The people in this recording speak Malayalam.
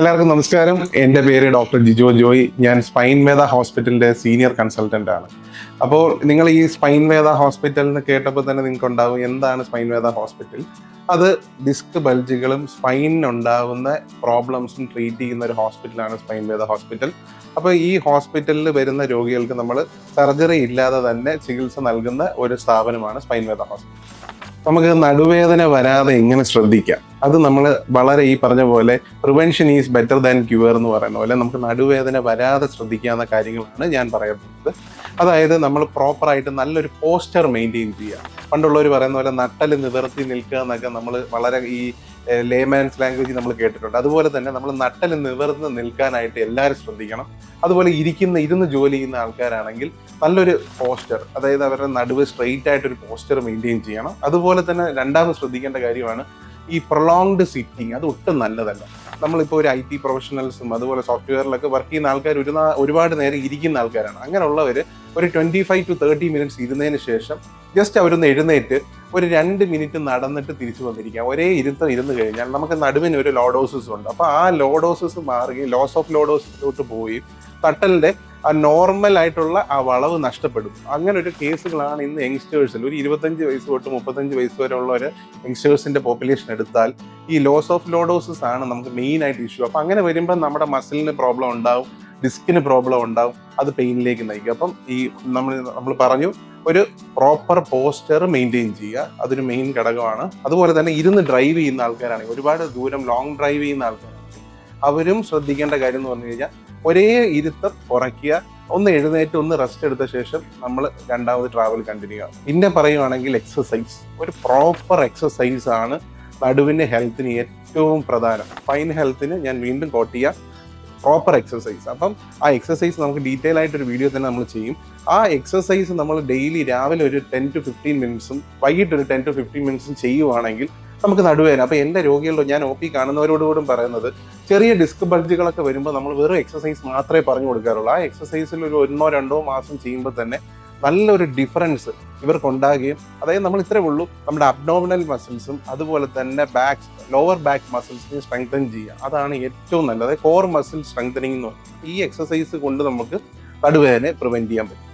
എല്ലാവർക്കും നമസ്കാരം. എന്റെ പേര് ഡോക്ടർ ജിജോ ജോയ്. ഞാൻ സ്പൈൻ വേദ ഹോസ്പിറ്റലിന്റെ സീനിയർ കൺസൾട്ടന്റ് ആണ്. അപ്പോൾ നിങ്ങൾ ഈ സ്പൈൻ വേദ ഹോസ്പിറ്റൽ എന്ന് കേട്ടപ്പോൾ തന്നെ നിങ്ങൾക്ക് ഉണ്ടാവും എന്താണ് സ്പൈൻ വേദ ഹോസ്പിറ്റൽ? അത് ഡിസ്ക് ബൾജുകളും സ്പൈനിനുണ്ടാകുന്ന പ്രോബ്ലംസും ട്രീറ്റ് ചെയ്യുന്ന ഒരു ഹോസ്പിറ്റലാണ് സ്പൈൻ വേദ ഹോസ്പിറ്റൽ. അപ്പോൾ ഈ ഹോസ്പിറ്റലിൽ വരുന്ന രോഗികൾക്ക് നമ്മൾ സർജറി ഇല്ലാതെ തന്നെ ചികിത്സ നൽകുന്ന ഒരു സ്ഥാപനമാണ് സ്പൈൻ വേദ ഹോസ്പിറ്റൽ. നമുക്ക് നടുവേദന വരാതെ എങ്ങനെ ശ്രദ്ധിക്കാം. അത് നമ്മൾ വളരെ ഈ പറഞ്ഞ പോലെ prevention is better than cure എന്ന് പറയുന്ന പോലെ നമുക്ക് നടുവേദന വരാതെ ശ്രദ്ധിക്കാവുന്ന കാര്യങ്ങളാണ് ഞാൻ പറയുന്നത് അതായത് നമ്മൾ പ്രോപ്പറായിട്ട് നല്ലൊരു പോസ്റ്റർ മെയിന്റെയിൻ ചെയ്യുക. പണ്ടുള്ളവർ പറയുന്ന പോലെ നട്ടൽ നിവർത്തി നിൽക്കുക എന്നൊക്കെ നമ്മൾ വളരെ ഈ ലേമാൻസ് ലാംഗ്വേജ് നമ്മൾ കേട്ടിട്ടുണ്ട്. അതുപോലെ തന്നെ നമ്മൾ നട്ടൽ നിവർന്ന് നിൽക്കാനായിട്ട് എല്ലാവരും ശ്രദ്ധിക്കണം. അതുപോലെ ഇരിക്കുന്ന ഇരുന്ന് ജോലി ചെയ്യുന്ന ആൾക്കാരാണെങ്കിൽ നല്ലൊരു പോസ്റ്റർ അതായത് അവരുടെ നടുവ് സ്ട്രെയിറ്റ് ആയിട്ട് ഒരു പോസ്റ്റർ മെയിന്റെയിൻ ചെയ്യണം. അതുപോലെ തന്നെ രണ്ടാമത് ശ്രദ്ധിക്കേണ്ട കാര്യമാണ് ഈ പ്രൊലോങ്ഡ് സിറ്റിംഗ് അത് ഒട്ടും നല്ലതല്ല. നമ്മളിപ്പോൾ ഒരു ഐ ടി പ്രൊഫഷണൽസും അതുപോലെ സോഫ്റ്റ്വെയറിലൊക്കെ വർക്ക് ചെയ്യുന്ന ആൾക്കാർ ഒരു ഒരുപാട് നേരം ഇരിക്കുന്ന ആൾക്കാരാണ്. അങ്ങനെയുള്ളവർ ഒരു twenty five to thirty minutes ഇരുന്നതിന് ശേഷം ജസ്റ്റ് അവരൊന്ന് എഴുന്നേറ്റ് ഒരു രണ്ട് മിനിറ്റ് നടന്നിട്ട് തിരിച്ചു വന്നിരിക്കാം. ഒരേ ഇരുത്തം ഇരുന്ന് കഴിഞ്ഞാൽ നമുക്ക് നടുവിന് ഒരു ലോഡോസസ് ഉണ്ട്. അപ്പോൾ ആ ലോഡോസിസ് മാറുകയും ലോസ് ഓഫ് ലോഡോസിലോട്ട് പോയി തട്ടലിന്റെ ആ നോർമൽ ആയിട്ടുള്ള ആ വളവ് നഷ്ടപ്പെടും. അങ്ങനെ ഒരു കേസുകളാണ് ഇന്ന് യങ്സ്റ്റേഴ്സിൽ ഒരു ഇരുപത്തഞ്ച് വയസ്സ് തൊട്ട് മുപ്പത്തഞ്ച് വയസ്സ് വരെ ഉള്ള ഒരു യങ്സ്റ്റേഴ്സിന്റെ പോപ്പുലേഷൻ എടുത്താൽ ഈ ലോസ് ഓഫ് ലോഡോസസ് ആണ് നമുക്ക് മെയിൻ ആയിട്ട് ഇഷ്യൂ അപ്പോൾ അങ്ങനെ വരുമ്പോൾ നമ്മുടെ മസിലിന് പ്രോബ്ലം ഉണ്ടാവും ഡിസ്കിന് പ്രോബ്ലം ഉണ്ടാവും അത് പെയിനിലേക്ക് നയിക്കും. അപ്പം ഈ നമ്മൾ നമ്മൾ പറഞ്ഞു ഒരു പ്രോപ്പർ പോസ്റ്റർ മെയിന്റെയിൻ ചെയ്യുക. അതൊരു മെയിൻ ഘടകമാണ്. അതുപോലെ തന്നെ ഇരുന്ന് ഡ്രൈവ് ചെയ്യുന്ന ആൾക്കാരാണെങ്കിൽ ഒരുപാട് ദൂരം ലോങ് ഡ്രൈവ് ചെയ്യുന്ന ആൾക്കാരാണെങ്കിൽ അവരും ശ്രദ്ധിക്കേണ്ട കാര്യം എന്ന് പറഞ്ഞു കഴിഞ്ഞാൽ ഒരേ ഇരുത്തം കുറയ്ക്കുക ഒന്ന് എഴുന്നേറ്റ് ഒന്ന് റെസ്റ്റ് എടുത്ത ശേഷം നമ്മൾ രണ്ടാമത് ട്രാവൽ കണ്ടിന്യൂ ചെയ്യുക. പിന്നെ പറയുവാണെങ്കിൽ എക്സസൈസ് ഒരു പ്രോപ്പർ എക്സസൈസ് ആണ് നടുവിന്റെ ഹെൽത്തിന് ഏറ്റവും പ്രധാനം. ഫൈൻ ഹെൽത്തിന് ഞാൻ വീണ്ടും കോട്ട് ചെയ്യാം. പ്രോപ്പർ എക്സസൈസ് അപ്പം ആ എക്സസൈസ് നമുക്ക് ഡീറ്റെയിൽ ആയിട്ട് ഒരു വീഡിയോ തന്നെ നമ്മൾ ചെയ്യും. ആ എക്സസൈസ് നമ്മൾ ഡെയിലി രാവിലെ ഒരു ടെൻ ടു ഫിഫ്റ്റീൻ മിനിറ്റ്സും വൈകിട്ട് ഒരു ടെൻ ടു ഫിഫ്റ്റീൻ മിനിറ്റ്സും ചെയ്യുവാണെങ്കിൽ നമുക്ക് നടുവേദന. അപ്പോൾ എന്റെ രോഗികളിലും ഞാൻ ഒ പി കാണുന്നവരോടുകൂടും പറയുന്നത് ചെറിയ ഡിസ്ക് ബൾജുകളൊക്കെ വരുമ്പോൾ നമ്മൾ വെറും എക്സസൈസ് മാത്രമേ പറഞ്ഞു കൊടുക്കാറുള്ളൂ. ആ എക്സസൈസിൽ ഒരു ഒന്നോ രണ്ടോ മാസം ചെയ്യുമ്പോൾ തന്നെ നല്ലൊരു ഡിഫറൻസ് ഇവർക്കുണ്ടാകുകയും അതായത് നമ്മൾ ഇത്രേ ഉള്ളൂ നമ്മുടെ അബ്ഡോമിനൽ മസിൽസും അതുപോലെ തന്നെ ബാക്ക് ലോവർ ബാക്ക് മസിൽസിനെ സ്ട്രെങ്തൻ ചെയ്യുക. അതാണ് ഏറ്റവും നല്ലത്. കോർ മസിൽ സ്ട്രെങ്തനിങ് എന്ന് പറയുന്നത് ഈ എക്സസൈസ് കൊണ്ട് നമുക്ക് നടുവേദന പ്രിവെന്റ് ചെയ്യാൻ പറ്റും.